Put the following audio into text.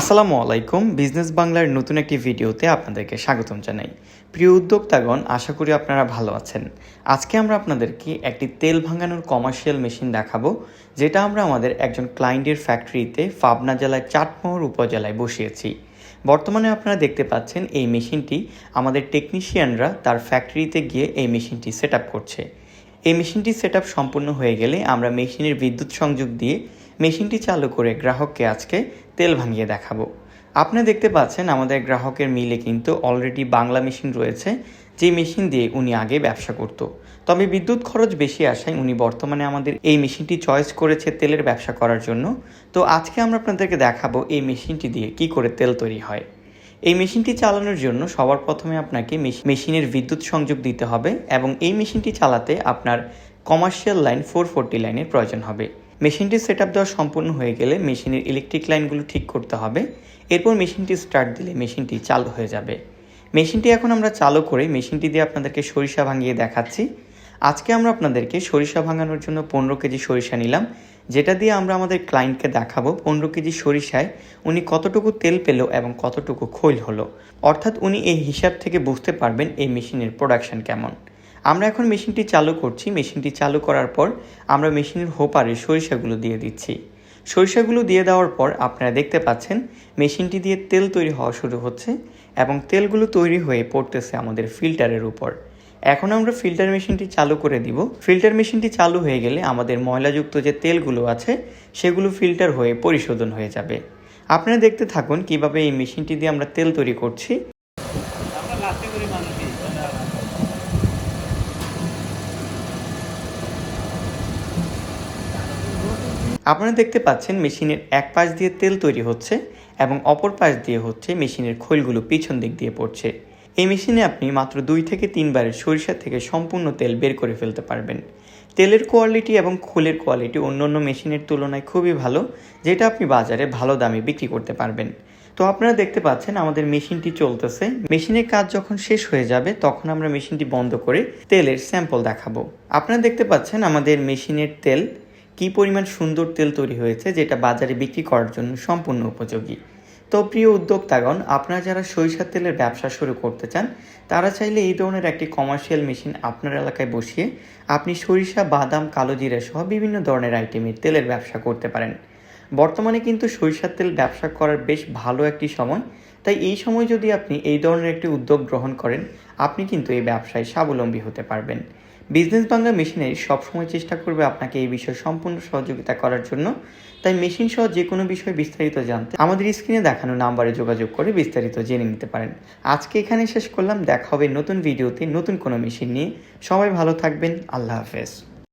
আসসালামু আলাইকুম। বিজনেস বাংলার নতুন একটি ভিডিওতে আপনাদেরকে স্বাগতম জানাই। প্রিয় উদ্যোক্তাগণ, আশা করি আপনারা ভালো আছেন। আজকে আমরা আপনাদেরকে একটি তেল ভাঙানোর কমার্শিয়াল মেশিন দেখাবো, যেটা আমরা আমাদের একজন ক্লায়েন্টের ফ্যাক্টরিতে পাবনা জেলায় চাটমোহর উপজেলায় বসিয়েছি। বর্তমানে আপনারা দেখতে পাচ্ছেন এই মেশিনটি আমাদের টেকনিশিয়ানরা তার ফ্যাক্টরিতে গিয়ে এই মেশিনটি সেট করছে। এই মেশিনটি সেট সম্পূর্ণ হয়ে গেলে আমরা মেশিনের বিদ্যুৎ সংযোগ দিয়ে মেশিনটি চালু করে গ্রাহককে আজকে তেল ভাঙিয়ে দেখাবো। আপনি দেখতে পাচ্ছেন আমাদের গ্রাহকের মিলে কিন্তু অলরেডি বাংলা মেশিন রয়েছে, যে মেশিন দিয়ে উনি আগে ব্যবসা করত। তবে বিদ্যুৎ খরচ বেশি আসায় উনি বর্তমানে আমাদের এই মেশিনটি চয়েস করেছে তেলের ব্যবসা করার জন্য। তো আজকে আমরা আপনাদেরকে দেখাবো এই মেশিনটি দিয়ে কি করে তেল তৈরি হয়। এই মেশিনটি চালানোর জন্য সবার প্রথমে আপনাকে মেশিনের বিদ্যুৎ সংযোগ দিতে হবে এবং এই মেশিনটি চালাতে আপনার কমার্শিয়াল লাইন ফোর ফোরটি লাইনের প্রয়োজন হবে। মেশিনটি সেট আপ দেওয়া সম্পূর্ণ হয়ে গেলে মেশিনের ইলেকট্রিক লাইনগুলো ঠিক করতে হবে। এরপর মেশিনটি স্টার্ট দিলে মেশিনটি চালু হয়ে যাবে। মেশিনটি এখন আমরা চালু করে মেশিনটি দিয়ে আপনাদেরকে সরিষা ভাঙিয়ে দেখাচ্ছি। আজকে আমরা আপনাদেরকে সরিষা ভাঙানোর জন্য পনেরো কেজি সরিষা নিলাম। যেটা দিয়ে আমরা আমাদের ক্লায়েন্টকে দেখাবো পনেরো কেজি সরিষায় উনি কতটুকু তেল পেল এবং কতটুকু খৈল হলো। অর্থাৎ উনি এই হিসাব থেকে বুঝতে পারবেন এই মেশিনের প্রোডাকশন কেমন। আমরা এখন মেশিনটি চালু করছি। মেশিনটি চালু করার পর আমরা মেশিনের হোপারে সরিষাগুলো দিয়ে দিচ্ছি। সরিষাগুলো দিয়ে দেওয়ার পর আপনারা দেখতে পাচ্ছেন, মেশিনটি দিয়ে তেল তৈরি হওয়া শুরু হচ্ছে এবং তেলগুলো তৈরি হয়ে পড়তেছে আমাদের ফিল্টারের উপর। এখন আমরা ফিল্টার মেশিনটি চালু করে দিব। ফিল্টার মেশিনটি চালু হয়ে গেলে আমাদের ময়লাযুক্ত যে তেলগুলো আছে, সেগুলো ফিল্টার হয়ে পরিশোধন হয়ে যাবে। আপনারা দেখতে থাকুন কীভাবে এই মেশিনটি দিয়ে আমরা তেল তৈরি করছি আমরা লাস্টে করি মানুষই আপনারা দেখতে পাচ্ছেন মেশিনের এক পাশ দিয়ে তেল তৈরি হচ্ছে এবং অপর পাশ দিয়ে হচ্ছে মেশিনের খৈলগুলো পিছন দিক দিয়ে পড়ছে। এই মেশিনে আপনি মাত্র দুই থেকে তিনবারের সরিষা থেকে সম্পূর্ণ তেল বের করে ফেলতে পারবেন। তেলের কোয়ালিটি এবং খোলের কোয়ালিটি অন্য অন্য মেশিনের তুলনায় খুবই ভালো, যেটা আপনি বাজারে ভালো দামে বিক্রি করতে পারবেন। তো আপনারা দেখতে পাচ্ছেন আমাদের মেশিনটি চলতেছে। মেশিনের কাজ যখন শেষ হয়ে যাবে, তখন আমরা মেশিনটি বন্ধ করে তেলের স্যাম্পল দেখাবো। আপনারা দেখতে পাচ্ছেন আমাদের মেশিনের তেল কি পরিমাণ সুন্দর তেল তৈরি হয়েছে যেটা বাজারে বিক্রি করার জন্য সম্পূর্ণ উপযোগী? তো প্রিয় উদ্যোক্তাগণ, আপনারা যারা সরিষার তেলের ব্যবসা শুরু করতে চান, তারা চাইলে এই ধরনের একটি কমার্শিয়াল মেশিন আপনার এলাকায় বসিয়ে আপনি সরিষা, বাদাম, কালো জিরা সহ বিভিন্ন ধরনের আইটেমের তেলের ব্যবসা করতে পারেন। বর্তমানে কিন্তু সরিষার তেল ব্যবসা করার বেশ ভালো একটি সময়। তাই এই সময় যদি আপনি এই ধরনের একটি উদ্যোগ গ্রহণ করেন, আপনি কিন্তু এই ব্যবসায় স্বাবলম্বী হতে পারবেন। বিজনেস বাংলা মেশিনারি সবসময় চেষ্টা করবে আপনাকে এই বিষয়ে সম্পূর্ণ সহযোগিতা করার জন্য। তাই মেশিন সহ যে কোনো বিষয়ে বিস্তারিত জানতে আমাদের স্ক্রিনে দেখানো নাম্বারে যোগাযোগ করে বিস্তারিত জেনে নিতে পারেন। আজকে এখানে শেষ করলাম। দেখা হবে নতুন ভিডিওতে নতুন কোনো মেশিন নিয়ে। সবাই ভালো থাকবেন। আল্লাহ হাফেজ।